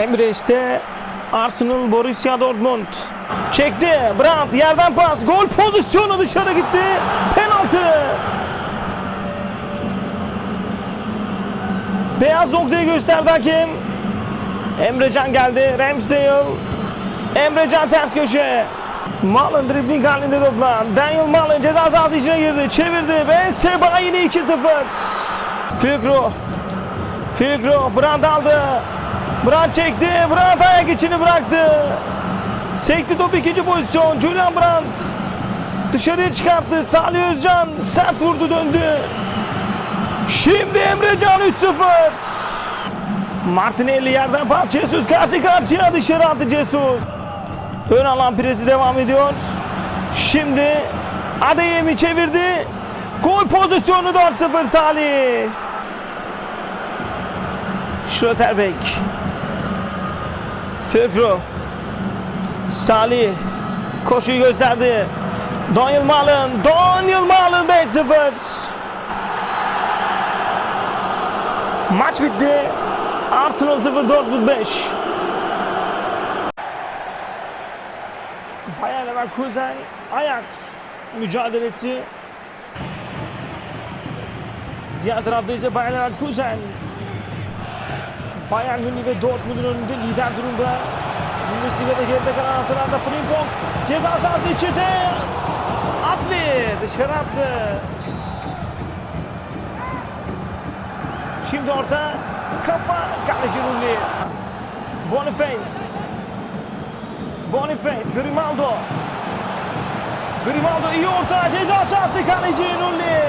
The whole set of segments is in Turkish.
Emre işte Arsenal Borussia Dortmund. Çekti. Brandt yerden pas. Gol pozisyonu dışarı gitti. Penaltı. Beyaz noktayı gösterdi hakem. Emrecan geldi. Ramsdale. Emrecan ters köşe. Malın dribling halinde topla. Daniel Malın ceza sahası içine girdi. Çevirdi ve Sebaini 2-0. Figro. Figro. Brandt aldı. Brandt çekti. Brandt ayak içini bıraktı. Sekti top ikinci pozisyon. Julian Brandt. Dışarıya çıkarttı. Salih Özcan sert vurdu döndü. Şimdi Emrecan 3-0. Martinelli yerden pas. Jesus karşı karşıya dışarı attı Jesus. Ön alan presi devam ediyor. Şimdi Adeyemi çevirdi. Gol pozisyonu 4-0 Salih. Schlotterbeck. Fökro. Salih. Koşuyu gösterdi. Daniel Malın. Daniel Malın 5-0. Maç bitti. Arsenal 0 Dortmund 5. Bayer Leverkusen Ajax mücadelesi. Diğer tarafta ise Bayer Leverkusen Bayern Münih ve Dortmund'un önünde lider durumda. Bundesliga'da geride kalan haftalarda Frimpong ceza sahası içinde attı. Dışarı attı. Şimdi orta kafa kaleci Rulli. Boniface. Boniface, Grimaldo. Grimaldo iyi orta ceza sahası kaleci Rulli.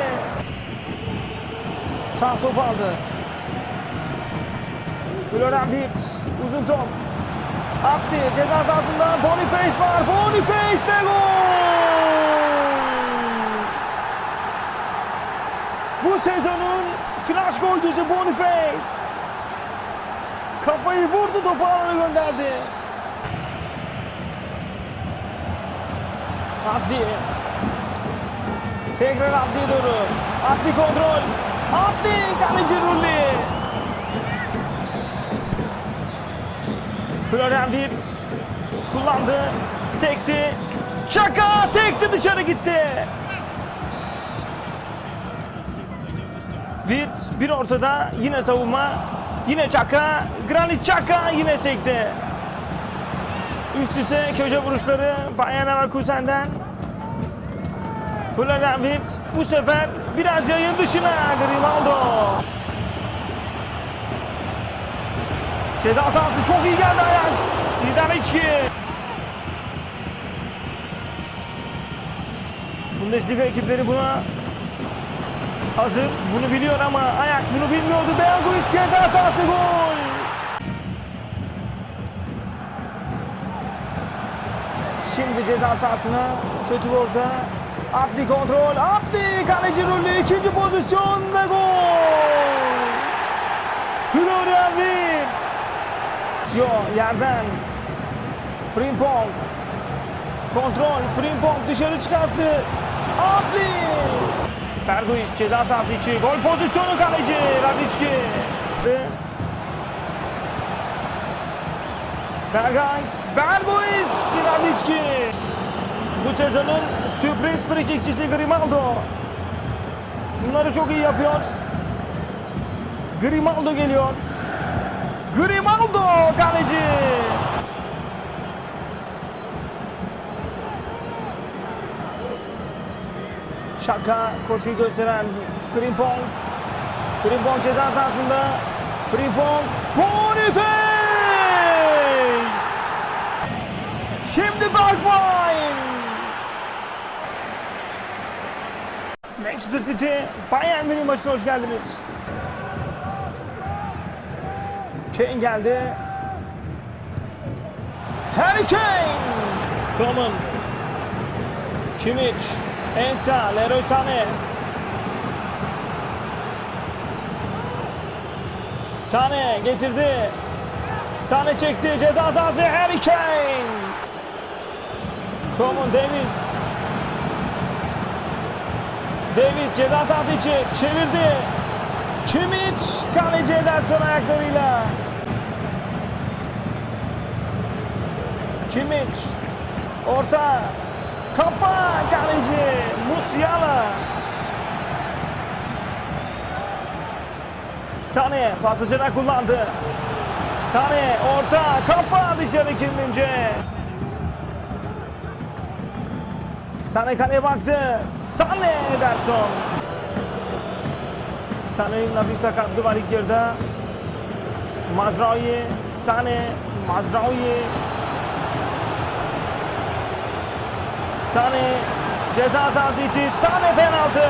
Tam top aldı. Florian Wirtz uzun top. Attı ceza sahasında Boniface var. Boniface ve gol! Bu sezonun flash golcüsü Boniface. Kafayı vurdu topu alana gönderdi. Abdi. Tekrar Abdi'ye doğru. Abdi kontrol. Abdi kaleci Rulli. Florian Wirtz kullandı. Sekti. Şaka sekti dışarı gitti. Wirtz bir ortada yine savunma. Yine Çaka. Granit Çaka yine sekti. Üst üste köşe vuruşları Bayern Leverkusen'den. Florian Wirtz bu sefer biraz yayın dışına Grimaldo. Ceza sahası çok iyi geldi Ajax. Lider içki. Bundesliga ekipleri buna hazır. Bunu biliyor ama Ajax bunu bilmiyordu. Belguis ceza sahası gol. Şimdi ceza sahasına kötü orta. Abdi kontrol. Abdi kaleci rolü ikinci pozisyon ve gol. Florian Wirtz. Yo yerden. Frimpong. Kontrol. Frimpong dışarı çıkarttı. Abdi. Berguiş ceza sahası içi. Gol pozisyonu kaleci. Radicki. Ve Bergais. Berguiş. Radicki. Bu sezonun sürpriz frikikçisi Grimaldo. Bunları çok iyi yapıyor. Grimaldo geliyor. Grimaldo kaleci. Şaka koşuyu gösteren Frimpong. Frimpong ceza sahasında. Frimpong. Boniface! Şimdi Bergwijn. Manchester City Bayern Münih maçına hoş geldiniz. Kane geldi. Harry Kane. Coman. Kimmich. Ensa. Leroy Sané. Sané getirdi. Sané çekti. Ceza sahası Harry Kane. Coman Davis. Davis ceza sahası içi çevirdi. Kimmich kaleci Ederson ayaklarıyla. Kimmich. Orta. Kafa kaleci. Musiala. Sane pasajına kullandı. Sane orta kafa dışarı Kimmince. Sane kaleye baktı. Sane Ederson. Sane'nin hafif sakatlığı var ilk yarıda. Mazraoui, Sane, Mazraoui. Sane ceza sahası içi Sane penaltı.